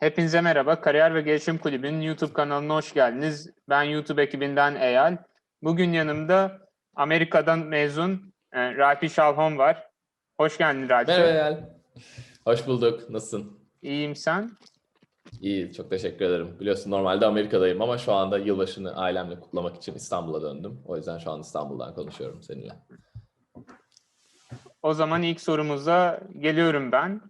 Hepinize merhaba. Kariyer ve Gelişim Kulübü'nün YouTube kanalına hoş geldiniz. Ben YouTube ekibinden Eyal. Bugün yanımda Amerika'dan mezun e, Rafi Şalhon var. Hoş geldin Rafi. Merhaba Eyal. Hoş bulduk. Nasılsın? İyiyim sen? İyi, çok teşekkür ederim. Biliyorsun normalde Amerika'dayım ama şu anda yılbaşını ailemle kutlamak için İstanbul'a döndüm. O yüzden şu an İstanbul'dan konuşuyorum seninle. O zaman ilk sorumuza geliyorum ben.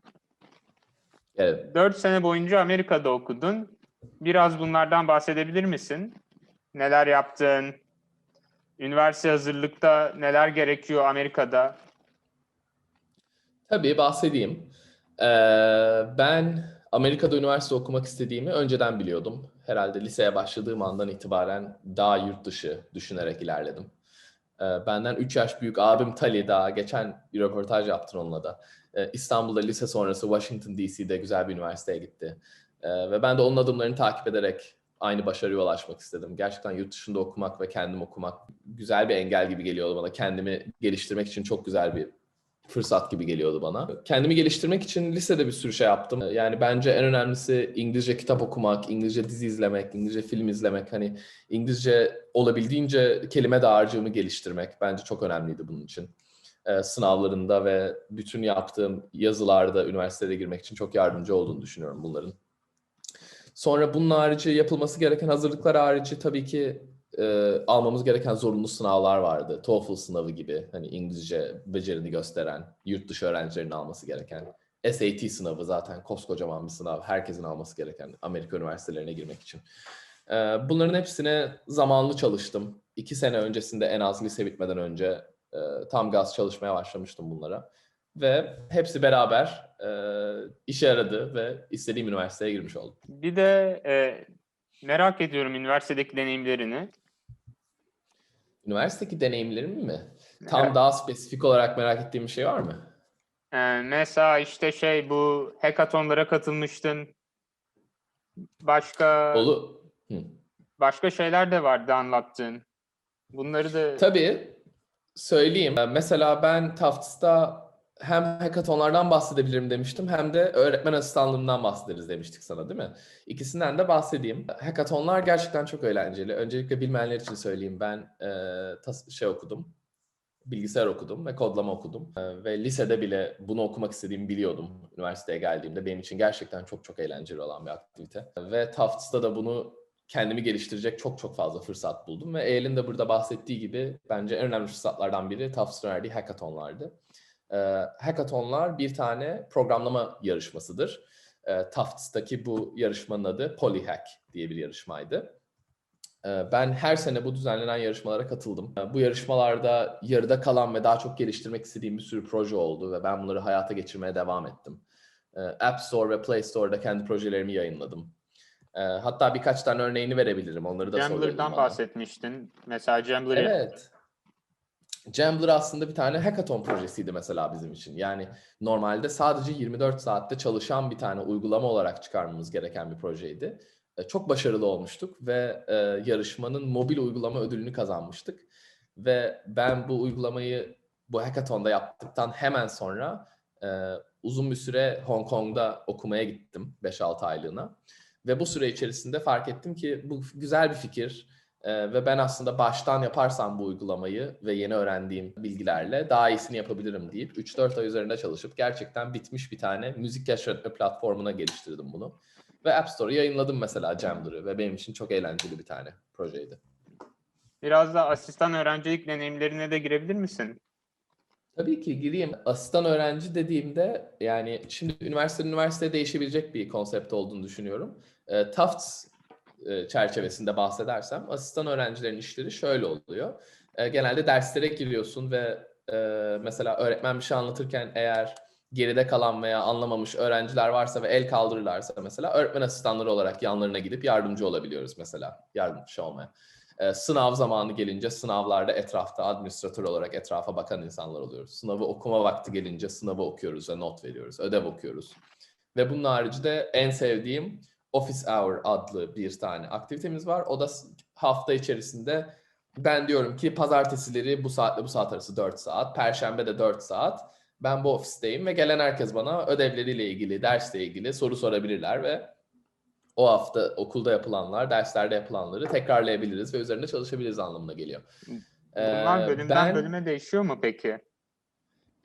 Evet. 4 sene boyunca Amerika'da okudun. Biraz bunlardan bahsedebilir misin? Neler yaptın? Üniversite hazırlıkta neler gerekiyor Amerika'da? Tabii bahsedeyim. Ee, ben Amerika'da üniversite okumak istediğimi önceden biliyordum. Herhalde liseye başladığım andan itibaren daha yurt dışı düşünerek ilerledim. Ee, benden 3 yaş büyük abim Tali daha geçen bir röportaj yaptın onunla da. Ee, İstanbul'da lise sonrası Washington DC'de güzel bir üniversiteye gitti. Ee, ve ben de onun adımlarını takip ederek aynı başarıya ulaşmak istedim. Gerçekten yurt dışında okumak ve kendim okumak güzel bir engel gibi geliyordu bana. Kendimi geliştirmek için çok güzel bir fırsat gibi geliyordu bana. Kendimi geliştirmek için lisede bir sürü şey yaptım. Yani bence en önemlisi İngilizce kitap okumak, İngilizce dizi izlemek, İngilizce film izlemek. Hani İngilizce olabildiğince kelime dağarcığımı geliştirmek bence çok önemliydi bunun için. Ee, sınavlarında ve bütün yaptığım yazılarda üniversitede girmek için çok yardımcı olduğunu düşünüyorum bunların. Sonra bunun harici yapılması gereken hazırlıklar harici tabii ki e, almamız gereken zorunlu sınavlar vardı. TOEFL sınavı gibi hani İngilizce becerini gösteren, yurt dışı öğrencilerin alması gereken. SAT sınavı zaten koskocaman bir sınav. Herkesin alması gereken Amerika üniversitelerine girmek için. E, bunların hepsine zamanlı çalıştım. İki sene öncesinde en az lise bitmeden önce e, tam gaz çalışmaya başlamıştım bunlara. Ve hepsi beraber e, işe yaradı ve istediğim üniversiteye girmiş oldum. Bir de e, merak ediyorum üniversitedeki deneyimlerini. Üniversitedeki deneyimlerim mi? Tam Evet. daha spesifik olarak merak ettiğim bir şey var mı? Ee, mesela işte şey bu hackathonlara katılmıştın. Başka Olu. Hı. başka şeyler de vardı anlattığın. Bunları da Tabii söyleyeyim. Ee, Mesela ben Tufts'ta hem hackathonlardan bahsedebilirim demiştim hem de öğretmen asistanlığından bahsederiz demiştik sana değil mi? İkisinden de bahsedeyim. Hackathonlar gerçekten çok eğlenceli. Öncelikle bilmeyenler için söyleyeyim. Ben e, tas- şey okudum. Bilgisayar okudum ve kodlama okudum. E, ve lisede bile bunu okumak istediğimi biliyordum. Üniversiteye geldiğimde benim için gerçekten çok çok eğlenceli olan bir aktivite. Ve Tufts'ta da bunu kendimi geliştirecek çok çok fazla fırsat buldum ve Eyal'in de burada bahsettiği gibi bence en önemli fırsatlardan biri Tufts'ın verdiği hackathonlardı. Ee, hackathonlar bir tane programlama yarışmasıdır. Ee, Tufts'taki bu yarışmanın adı Polyhack diye bir yarışmaydı. Ee, ben her sene bu düzenlenen yarışmalara katıldım. Bu yarışmalarda yarıda kalan ve daha çok geliştirmek istediğim bir sürü proje oldu ve ben bunları hayata geçirmeye devam ettim. App Store ve Play Store'da kendi projelerimi yayınladım. Ee, hatta birkaç tane örneğini verebilirim. Onları da Jambler'dan bahsetmiştin. Mesela Jambler'ı Evet. Jambler aslında bir tane hackathon projesiydi mesela bizim için. Yani normalde sadece 24 saatte çalışan bir tane uygulama olarak çıkarmamız gereken bir projeydi. E, Çok başarılı olmuştuk ve e, yarışmanın mobil uygulama ödülünü kazanmıştık. Ve ben bu uygulamayı bu hackathonda yaptıktan hemen sonra e, uzun bir süre Hong Kong'da okumaya gittim 5-6 aylığına. Ve bu süre içerisinde fark ettim ki bu güzel bir fikir. Ee, ve ben aslında baştan yaparsam bu uygulamayı ve yeni öğrendiğim bilgilerle daha iyisini yapabilirim deyip 3-4 ay üzerinde çalışıp gerçekten bitmiş bir tane müzik keşfetme platformuna geliştirdim bunu. Ve App Store'a yayınladım mesela Jambler'ı ve benim için çok eğlenceli bir tane projeydi. biraz da asistan öğrencilik deneyimlerine de girebilir misin? Tabii ki gireyim. Asistan öğrenci dediğimde yani şimdi üniversite üniversiteye değişebilecek bir konsept olduğunu düşünüyorum. E, Tufts e, çerçevesinde bahsedersem asistan öğrencilerin işleri şöyle oluyor. E, genelde derslere giriyorsun ve e, mesela öğretmen bir şey anlatırken eğer geride kalan veya anlamamış öğrenciler varsa ve el kaldırırlarsa mesela öğretmen asistanları olarak yanlarına gidip yardımcı olabiliyoruz mesela yardımcı olmaya. E, sınav zamanı gelince sınavlarda etrafta administratör olarak etrafa bakan insanlar oluyoruz. Sınavı okuma vakti gelince sınavı okuyoruz ve not veriyoruz, ödev okuyoruz. Ve bunun haricinde en sevdiğim Office Hour adlı bir tane aktivitemiz var. O da hafta içerisinde ben diyorum ki pazartesileri bu saatle bu saat arası 4 saat, perşembe de 4 saat. Ben bu ofisteyim ve gelen herkes bana ödevleriyle ilgili, dersle ilgili soru sorabilirler ve o hafta okulda yapılanlar, derslerde yapılanları tekrarlayabiliriz ve üzerinde çalışabiliriz anlamına geliyor. Bunlar Ee, bölümden ben- bölüme değişiyor mu peki?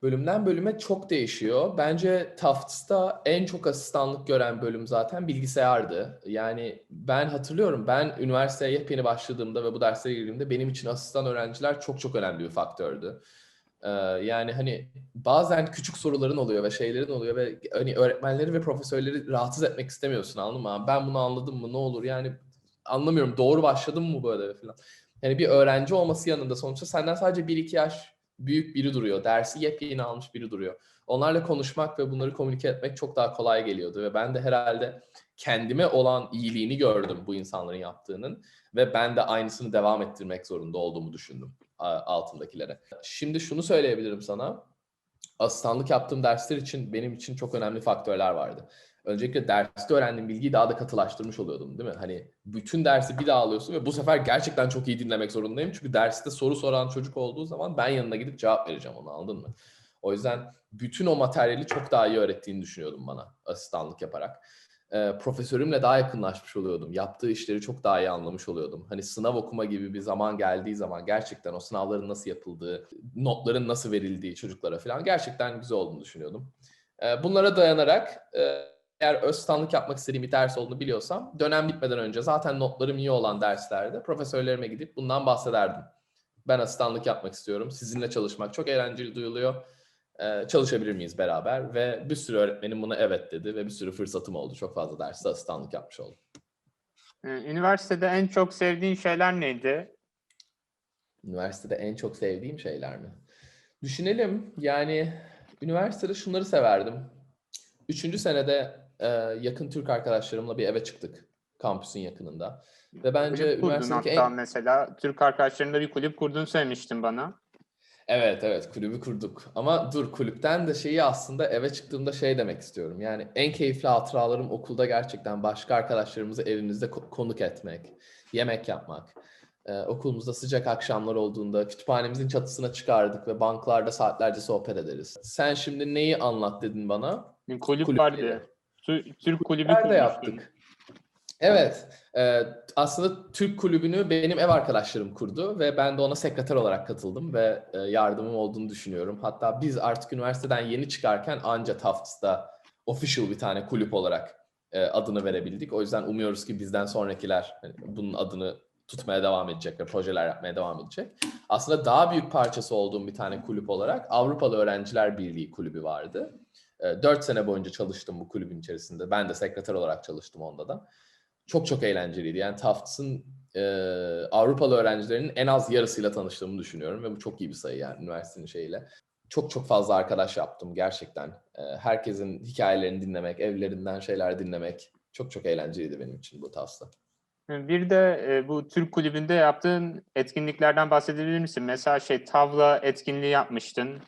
Bölümden bölüme çok değişiyor. Bence Tufts'ta en çok asistanlık gören bölüm zaten bilgisayardı. Yani ben hatırlıyorum ben üniversiteye yepyeni başladığımda ve bu derslere girdiğimde benim için asistan öğrenciler çok çok önemli bir faktördü. Yani hani bazen küçük soruların oluyor ve şeylerin oluyor ve hani öğretmenleri ve profesörleri rahatsız etmek istemiyorsun anladın mı? Ben bunu anladım mı ne olur yani anlamıyorum doğru başladım mı ödeve falan. Yani bir öğrenci olması yanında sonuçta senden sadece 1-2 yaş büyük biri duruyor. Dersi yepyeni almış biri duruyor. Onlarla konuşmak ve bunları komünike etmek çok daha kolay geliyordu ve ben de herhalde kendime olan iyiliğini gördüm bu insanların yaptığının ve ben de aynısını devam ettirmek zorunda olduğumu düşündüm altındakilere. Şimdi şunu söyleyebilirim sana. Asistanlık yaptığım dersler için benim için çok önemli faktörler vardı. Öncelikle derste öğrendiğim bilgiyi daha da katılaştırmış oluyordum değil mi? Hani bütün dersi bir daha alıyorsun ve bu sefer gerçekten çok iyi dinlemek zorundayım. Çünkü derste soru soran çocuk olduğu zaman ben yanına gidip cevap vereceğim onu anladın mı? O yüzden bütün o materyali çok daha iyi öğrettiğini düşünüyordum bana asistanlık yaparak. Ee, profesörümle daha yakınlaşmış oluyordum. Yaptığı işleri çok daha iyi anlamış oluyordum. Hani sınav okuma gibi bir zaman geldiği zaman gerçekten o sınavların nasıl yapıldığı, notların nasıl verildiği çocuklara falan gerçekten güzel olduğunu düşünüyordum. Ee, bunlara dayanarak e, eğer asistanlık yapmak istediğim bir ders olduğunu biliyorsam dönem bitmeden önce zaten notlarım iyi olan derslerde profesörlerime gidip bundan bahsederdim. Ben asistanlık yapmak istiyorum. Sizinle çalışmak çok eğlenceli duyuluyor. Ee, çalışabilir miyiz beraber? Ve bir sürü öğretmenim buna evet dedi ve bir sürü fırsatım oldu. Çok fazla derste asistanlık yapmış oldum. Üniversitede en çok sevdiğin şeyler neydi? Üniversitede en çok sevdiğim şeyler mi? Düşünelim. Yani üniversitede şunları severdim. Üçüncü senede e, yakın Türk arkadaşlarımla bir eve çıktık. Kampüsün yakınında. Ve bence Kulüp üniversitedeki en... mesela. Türk arkadaşlarınla bir kulüp kurduğunu söylemiştin bana. Evet evet kulübü kurduk. Ama dur kulüpten de şeyi aslında eve çıktığımda şey demek istiyorum. Yani en keyifli hatıralarım okulda gerçekten başka arkadaşlarımızı evimizde ko- konuk etmek, yemek yapmak. Ee, okulumuzda sıcak akşamlar olduğunda kütüphanemizin çatısına çıkardık ve banklarda saatlerce sohbet ederiz. Sen şimdi neyi anlat dedin bana? Kulüp Kulüpleri. vardı. Tü- Türk kulübü Nerede kurmuştun. yaptık? Evet. e, aslında Türk kulübünü benim ev arkadaşlarım kurdu ve ben de ona sekreter olarak katıldım ve e, yardımım olduğunu düşünüyorum. Hatta biz artık üniversiteden yeni çıkarken anca Tufts'ta official bir tane kulüp olarak e, adını verebildik. O yüzden umuyoruz ki bizden sonrakiler hani, bunun adını tutmaya devam edecek ve projeler yapmaya devam edecek. Aslında daha büyük parçası olduğum bir tane kulüp olarak Avrupalı Öğrenciler Birliği kulübü vardı. E, Dört sene boyunca çalıştım bu kulübün içerisinde. Ben de sekreter olarak çalıştım onda da çok çok eğlenceliydi. Yani Tufts'ın e, Avrupalı öğrencilerinin en az yarısıyla tanıştığımı düşünüyorum ve bu çok iyi bir sayı yani üniversitenin şeyiyle. Çok çok fazla arkadaş yaptım gerçekten. E, herkesin hikayelerini dinlemek, evlerinden şeyler dinlemek çok çok eğlenceliydi benim için bu Tufts'ta. Bir de e, bu Türk kulübünde yaptığın etkinliklerden bahsedebilir misin? Mesela şey tavla etkinliği yapmıştın.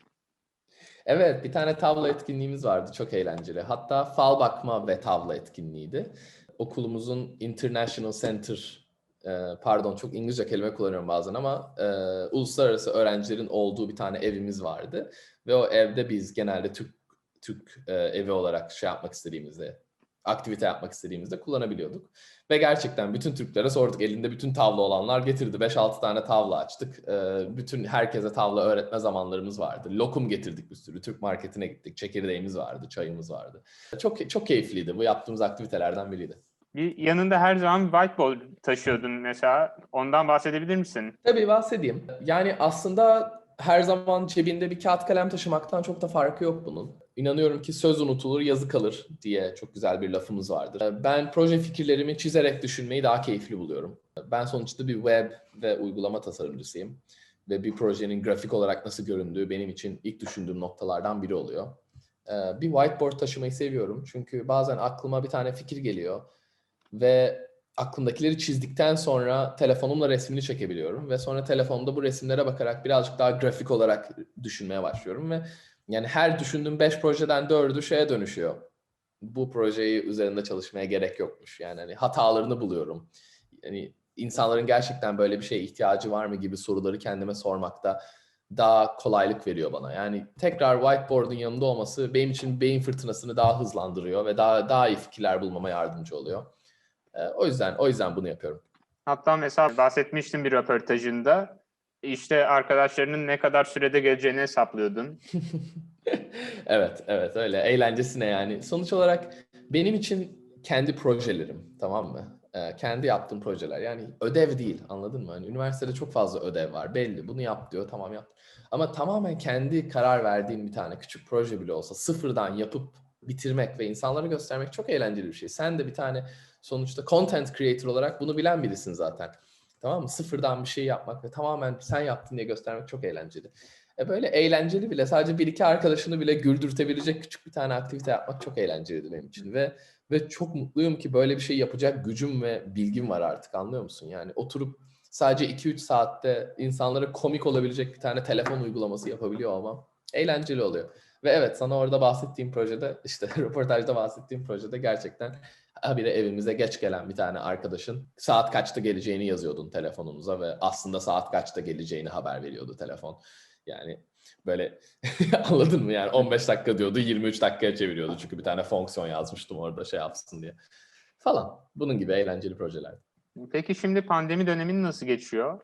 Evet, bir tane tavla etkinliğimiz vardı. Çok eğlenceli. Hatta fal bakma ve tavla etkinliğiydi. Okulumuzun International Center, e, pardon çok İngilizce kelime kullanıyorum bazen ama e, uluslararası öğrencilerin olduğu bir tane evimiz vardı. Ve o evde biz genelde Türk Türk e, evi olarak şey yapmak istediğimizde, aktivite yapmak istediğimizde kullanabiliyorduk. Ve gerçekten bütün Türklere sorduk. Elinde bütün tavla olanlar getirdi. 5-6 tane tavla açtık. Ee, bütün herkese tavla öğretme zamanlarımız vardı. Lokum getirdik bir sürü. Türk marketine gittik. Çekirdeğimiz vardı, çayımız vardı. Çok çok keyifliydi. Bu yaptığımız aktivitelerden biriydi. Bir yanında her zaman bir whiteboard taşıyordun mesela. Ondan bahsedebilir misin? Tabii bahsedeyim. Yani aslında her zaman cebinde bir kağıt kalem taşımaktan çok da farkı yok bunun. İnanıyorum ki söz unutulur, yazı kalır diye çok güzel bir lafımız vardır. Ben proje fikirlerimi çizerek düşünmeyi daha keyifli buluyorum. Ben sonuçta bir web ve uygulama tasarımcısıyım. Ve bir projenin grafik olarak nasıl göründüğü benim için ilk düşündüğüm noktalardan biri oluyor. Ee, Bir whiteboard taşımayı seviyorum. Çünkü bazen aklıma bir tane fikir geliyor. Ve aklımdakileri çizdikten sonra telefonumla resmini çekebiliyorum ve sonra telefonda bu resimlere bakarak birazcık daha grafik olarak düşünmeye başlıyorum ve yani her düşündüğüm 5 projeden 4'ü şeye dönüşüyor. Bu projeyi üzerinde çalışmaya gerek yokmuş. Yani hani hatalarını buluyorum. Yani insanların gerçekten böyle bir şeye ihtiyacı var mı gibi soruları kendime sormakta daha kolaylık veriyor bana. Yani tekrar whiteboard'un yanında olması benim için beyin fırtınasını daha hızlandırıyor ve daha daha iyi fikirler bulmama yardımcı oluyor. E, o yüzden o yüzden bunu yapıyorum. Hatta mesela bahsetmiştin bir röportajında. İşte arkadaşlarının ne kadar sürede geleceğini hesaplıyordun. evet, evet öyle. Eğlencesine yani. Sonuç olarak benim için kendi projelerim, tamam mı? Ee, kendi yaptığım projeler. Yani ödev değil, anladın mı? Hani üniversitede çok fazla ödev var, belli. Bunu yap diyor, tamam yap. Ama tamamen kendi karar verdiğim bir tane küçük proje bile olsa sıfırdan yapıp bitirmek ve insanlara göstermek çok eğlenceli bir şey. Sen de bir tane sonuçta content creator olarak bunu bilen birisin zaten. Tamam mı? Sıfırdan bir şey yapmak ve tamamen sen yaptın diye göstermek çok eğlenceli. E böyle eğlenceli bile sadece bir iki arkadaşını bile güldürtebilecek küçük bir tane aktivite yapmak çok eğlenceliydi benim için ve ve çok mutluyum ki böyle bir şey yapacak gücüm ve bilgim var artık anlıyor musun? Yani oturup sadece 2-3 saatte insanlara komik olabilecek bir tane telefon uygulaması yapabiliyor olmam eğlenceli oluyor. Ve evet sana orada bahsettiğim projede işte röportajda bahsettiğim projede gerçekten habire evimize geç gelen bir tane arkadaşın saat kaçta geleceğini yazıyordun telefonumuza ve aslında saat kaçta geleceğini haber veriyordu telefon. Yani böyle anladın mı yani 15 dakika diyordu 23 dakikaya çeviriyordu çünkü bir tane fonksiyon yazmıştım orada şey yapsın diye falan. Bunun gibi eğlenceli projeler. Peki şimdi pandemi dönemini nasıl geçiyor?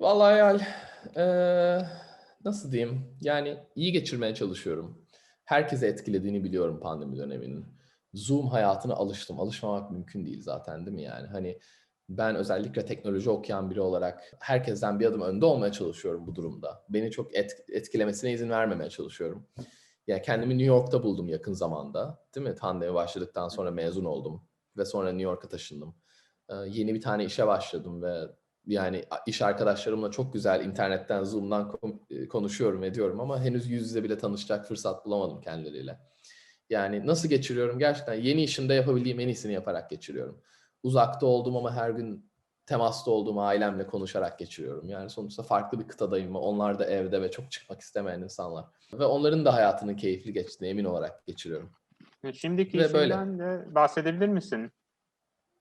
Vallahi Hayal, eee, nasıl diyeyim? Yani iyi geçirmeye çalışıyorum. Herkese etkilediğini biliyorum pandemi döneminin. Zoom hayatına alıştım. Alışmamak mümkün değil zaten değil mi yani? Hani ben özellikle teknoloji okuyan biri olarak herkesten bir adım önde olmaya çalışıyorum bu durumda. Beni çok et- etkilemesine izin vermemeye çalışıyorum. Yani kendimi New York'ta buldum yakın zamanda. Değil mi? Pandemi başladıktan sonra mezun oldum ve sonra New York'a taşındım. Ee, yeni bir tane işe başladım ve yani iş arkadaşlarımla çok güzel internetten, Zoom'dan e, konuşuyorum, ediyorum ama henüz yüz yüze bile tanışacak fırsat bulamadım kendileriyle. Yani nasıl geçiriyorum? Gerçekten yeni işimde yapabildiğim en iyisini yaparak geçiriyorum. Uzakta olduğum ama her gün temasta olduğum ailemle konuşarak geçiriyorum. Yani sonuçta farklı bir kıtadayım ve onlar da evde ve çok çıkmak istemeyen insanlar. Ve onların da hayatının keyifli geçtiğine emin olarak geçiriyorum. Şimdiki Ve böyle. işinden de bahsedebilir misin?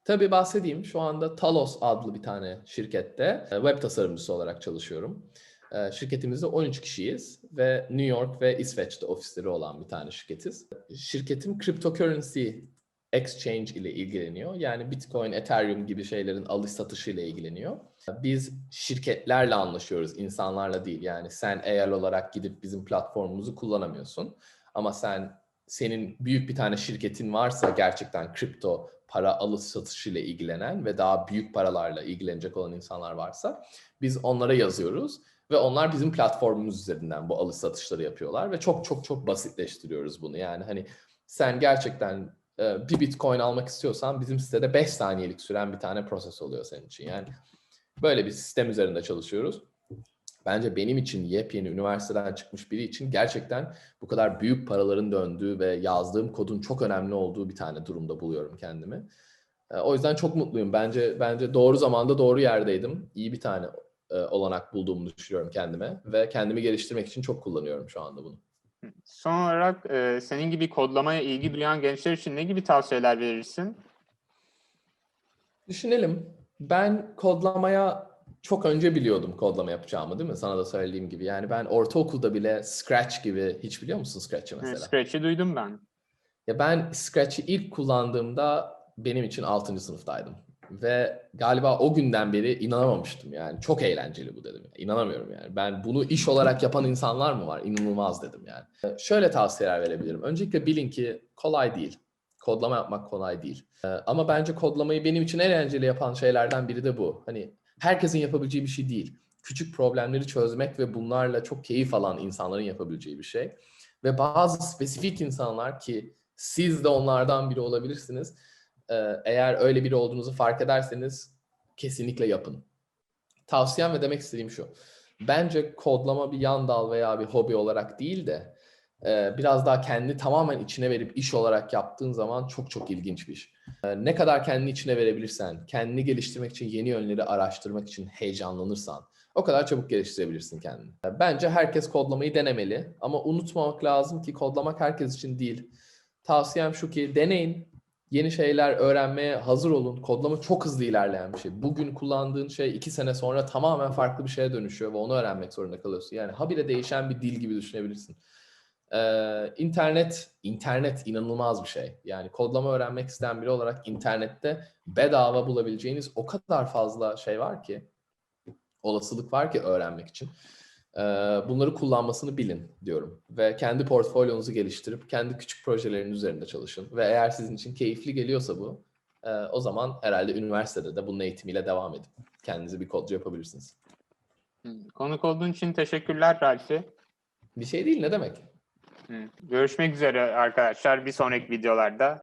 Tabii bahsedeyim. Şu anda Talos adlı bir tane şirkette e, web tasarımcısı olarak çalışıyorum. E, Şirketimizde 13 kişiyiz ve New York ve İsveç'te ofisleri olan bir tane şirketiz. Şirketim cryptocurrency exchange ile ilgileniyor. Yani Bitcoin, Ethereum gibi şeylerin alış satışı ile ilgileniyor. Biz şirketlerle anlaşıyoruz, insanlarla değil. Yani sen eğer olarak gidip bizim platformumuzu kullanamıyorsun. Ama sen senin büyük bir tane şirketin varsa gerçekten kripto para alış satışıyla ilgilenen ve daha büyük paralarla ilgilenecek olan insanlar varsa biz onlara yazıyoruz ve onlar bizim platformumuz üzerinden bu alış satışları yapıyorlar ve çok çok çok basitleştiriyoruz bunu. Yani hani sen gerçekten e, bir bitcoin almak istiyorsan bizim sitede 5 saniyelik süren bir tane proses oluyor senin için. Yani böyle bir sistem üzerinde çalışıyoruz. Bence benim için yepyeni üniversiteden çıkmış biri için gerçekten bu kadar büyük paraların döndüğü ve yazdığım kodun çok önemli olduğu bir tane durumda buluyorum kendimi. E, O yüzden çok mutluyum. Bence bence doğru zamanda doğru yerdeydim. İyi bir tane e, olanak bulduğumu düşünüyorum kendime ve kendimi geliştirmek için çok kullanıyorum şu anda bunu. Son olarak e, senin gibi kodlamaya ilgi duyan gençler için ne gibi tavsiyeler verirsin? Düşünelim. Ben kodlamaya çok önce biliyordum kodlama yapacağımı değil mi? Sana da söylediğim gibi. Yani ben ortaokulda bile Scratch gibi hiç biliyor musun Scratch'ı mesela? Scratch'i duydum ben. Ya ben Scratch'i ilk kullandığımda benim için 6. sınıftaydım. Ve galiba o günden beri inanamamıştım yani. Çok eğlenceli bu dedim. İnanamıyorum yani. Ben bunu iş olarak yapan insanlar mı var? İnanılmaz dedim yani. Şöyle tavsiyeler verebilirim. Öncelikle bilin ki kolay değil. Kodlama yapmak kolay değil. Ee, Ama bence kodlamayı benim için en eğlenceli yapan şeylerden biri de bu. Hani herkesin yapabileceği bir şey değil. Küçük problemleri çözmek ve bunlarla çok keyif alan insanların yapabileceği bir şey. Ve bazı spesifik insanlar ki siz de onlardan biri olabilirsiniz. Ee, Eğer öyle biri olduğunuzu fark ederseniz kesinlikle yapın. Tavsiyem ve demek istediğim şu. Bence kodlama bir yan dal veya bir hobi olarak değil de e, biraz daha kendi tamamen içine verip iş olarak yaptığın zaman çok çok ilginç bir iş. E, Ne kadar kendini içine verebilirsen, kendini geliştirmek için yeni yönleri araştırmak için heyecanlanırsan o kadar çabuk geliştirebilirsin kendini. E, Bence herkes kodlamayı denemeli ama unutmamak lazım ki kodlamak herkes için değil. Tavsiyem şu ki deneyin, yeni şeyler öğrenmeye hazır olun. Kodlama çok hızlı ilerleyen bir şey. Bugün kullandığın şey iki sene sonra tamamen farklı bir şeye dönüşüyor ve onu öğrenmek zorunda kalıyorsun. Yani habire değişen bir dil gibi düşünebilirsin. Ee, internet, internet inanılmaz bir şey. Yani kodlama öğrenmek isteyen biri olarak internette bedava bulabileceğiniz o kadar fazla şey var ki, olasılık var ki öğrenmek için. Ee, bunları kullanmasını bilin diyorum. Ve kendi portfolyonuzu geliştirip kendi küçük projelerin üzerinde çalışın. Ve eğer sizin için keyifli geliyorsa bu, e, o zaman herhalde üniversitede de bunun eğitimiyle devam edin. Kendinize bir kodcu yapabilirsiniz. Konuk olduğun için teşekkürler Ralfi. Bir şey değil ne demek? Görüşmek üzere arkadaşlar bir sonraki videolarda.